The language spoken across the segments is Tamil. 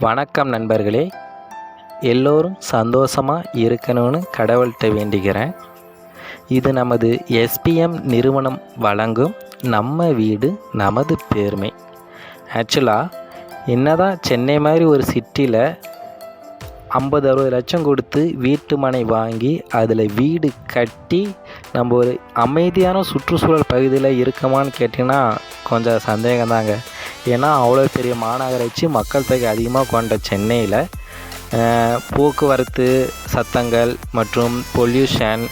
வணக்கம் நண்பர்களே. எல்லோரும் சந்தோஷமாக இருக்கணும்னு கடவுள்கிட்ட வேண்டிக்கிறேன். இது நமது எஸ்பிஎம் நிறுவனம் வழங்கும் நம்ம வீடு நமது பெருமை. ஆக்சுவலாக என்னதான் சென்னை மாதிரி ஒரு சிட்டியில் ஐம்பது அறுபது லட்சம் கொடுத்து வீட்டு மனை வாங்கி அதில் வீடு கட்டி நம்ம ஒரு அமைதியான சுற்றுச்சூழல் பகுதியில் இருக்கமான்னு கேட்டிங்கன்னா கொஞ்சம் சந்தேகம்தாங்க ஏன்னா அவ்வளோ பெரிய மாநகராட்சி மக்கள் தொகை அதிகமாக கொண்ட சென்னையில் போக்குவரத்து சத்தங்கள் மற்றும் பொல்யூஷன்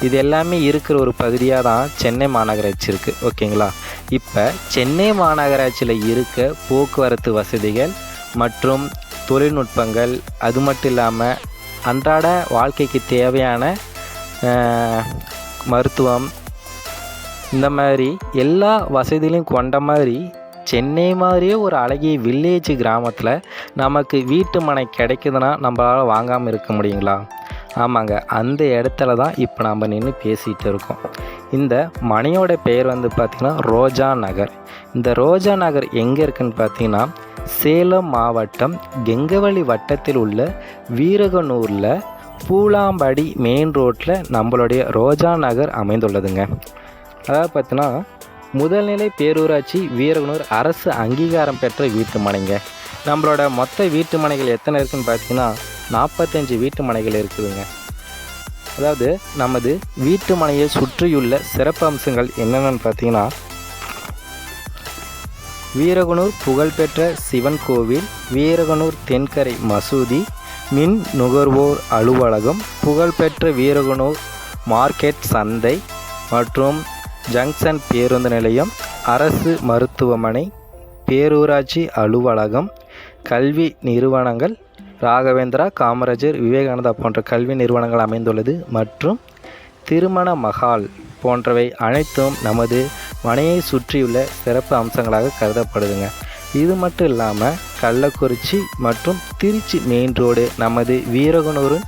இது எல்லாமே இருக்கிற ஒரு பகுதியாக தான் சென்னை மாநகராட்சி இருக்குது ஓகேங்களா? இப்போ சென்னை மாநகராட்சியில் இருக்க போக்குவரத்து வசதிகள் மற்றும் தொழில்நுட்பங்கள் அது மட்டும் இல்லாமல் அன்றாட வாழ்க்கைக்கு தேவையான மருத்துவம் இந்த மாதிரி எல்லா வசதிகளையும் கொண்ட மாதிரி சென்னை மாதிரியே ஒரு அழகிய வில்லேஜ் கிராமத்தில் நமக்கு வீட்டு மனை கிடைக்குதுன்னா நம்மளால் வாங்காமல் இருக்க முடியுங்களா? ஆமாங்க அந்த இடத்துல தான் இப்போ நம்ம நின்று பேசிகிட்டு இருக்கோம். இந்த மனையோட பெயர் வந்து பார்த்திங்கன்னா ரோஜா நகர். இந்த ரோஜா நகர் எங்கே இருக்குன்னு பார்த்தீங்கன்னா சேலம் மாவட்டம் கெங்கவழி வட்டத்தில் உள்ள வீரகனூரில் பூலாம்படி மெயின் ரோட்டில் நம்மளுடைய ரோஜா நகர் அமைந்துள்ளதுங்க. அதாவது பார்த்தீங்கன்னா முதல்நிலை பேரூராட்சி வீரகனூர் அரசு அங்கீகாரம் பெற்ற வீட்டு மனைங்க. நம்மளோட மொத்த வீட்டு மனைகள் எத்தனை இருக்குதுன்னு பார்த்தீங்கன்னா நாற்பத்தஞ்சு வீட்டு மனைகள் இருக்குதுங்க. அதாவது நமது வீட்டு மனையை சுற்றியுள்ள சிறப்பு அம்சங்கள் என்னென்னு பார்த்தீங்கன்னா வீரகனூர் புகழ்பெற்ற சிவன் கோவில் வீரகனூர் தென்கரை மசூதி மின் நுகர்வோர் அலுவலகம் புகழ்பெற்ற வீரகனூர் மார்க்கெட் சந்தை மற்றும் ஜங்ஷன் பேருந்து நிலையம் அரசு மருத்துவமனை பேரூராட்சி அலுவலகம் கல்வி நிறுவனங்கள் ராகவேந்திரா காமராஜர் விவேகானந்தா போன்ற கல்வி நிறுவனங்கள் அமைந்துள்ளது மற்றும் திருமண மகால் போன்றவை அனைத்தும் நமது மனையை சுற்றியுள்ள சிறப்பு அம்சங்களாக கருதப்படுதுங்க. இது மட்டும் இல்லாமல் கள்ளக்குறிச்சி மற்றும் திருச்சி மெயின் ரோடு நமது வீரகனூரின்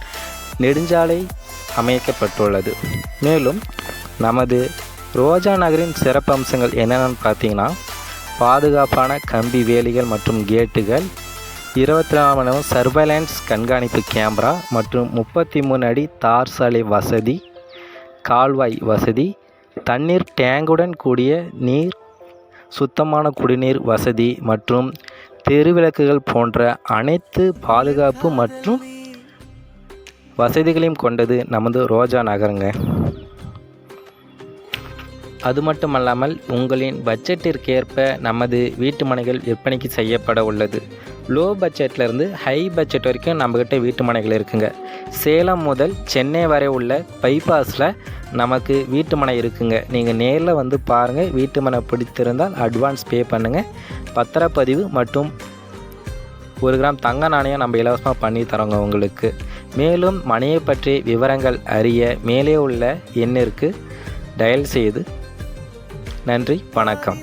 நெடுஞ்சாலை அமைக்கப்பட்டுள்ளது. மேலும் நமது ரோஜா நகரின் சிறப்பு அம்சங்கள் என்னென்னு பார்த்தீங்கன்னா பாதுகாப்பான கம்பி வேலிகள் மற்றும் கேட்டுகள் இருபத்தி நாலு மணி நேரம் சர்வைலன்ஸ் கண்காணிப்பு கேமரா மற்றும் முப்பத்தி மூணு அடி தார் சாலை வசதி கால்வாய் வசதி தண்ணீர் டேங்குடன் கூடிய நீர் சுத்தமான குடிநீர் வசதி மற்றும் தெருவிளக்குகள் போன்ற அனைத்து பாதுகாப்பு மற்றும் வசதிகளையும் கொண்டது நமது ரோஜா நகருங்க. அது மட்டுமல்லாமல் உங்களின் பட்ஜெட்டிற்கேற்ப நமது வீட்டு மனைகள் விற்பனைக்கு செய்யப்பட உள்ளது. லோ பட்ஜெட்லேருந்து ஹை பட்ஜெட் வரைக்கும் நம்மக்கிட்ட வீட்டு மனைகள் இருக்குங்க. சேலம் முதல் சென்னை வரை உள்ள பைபாஸில் நமக்கு வீட்டு மனை இருக்குங்க. நீங்கள் நேரில் வந்து பாருங்கள் வீட்டு மனை பிடித்திருந்தால் அட்வான்ஸ் பே பண்ணுங்கள் பத்திரப்பதிவு மற்றும் ஒரு கிராம் தங்க நாணயம் நம்ம இலவசமாக பண்ணி தரோங்க உங்களுக்கு. மேலும் மனையை பற்றி விவரங்கள் அறிய மேலே உள்ள எண்ணிற்கு டயல் செய்து நன்றி வணக்கம்.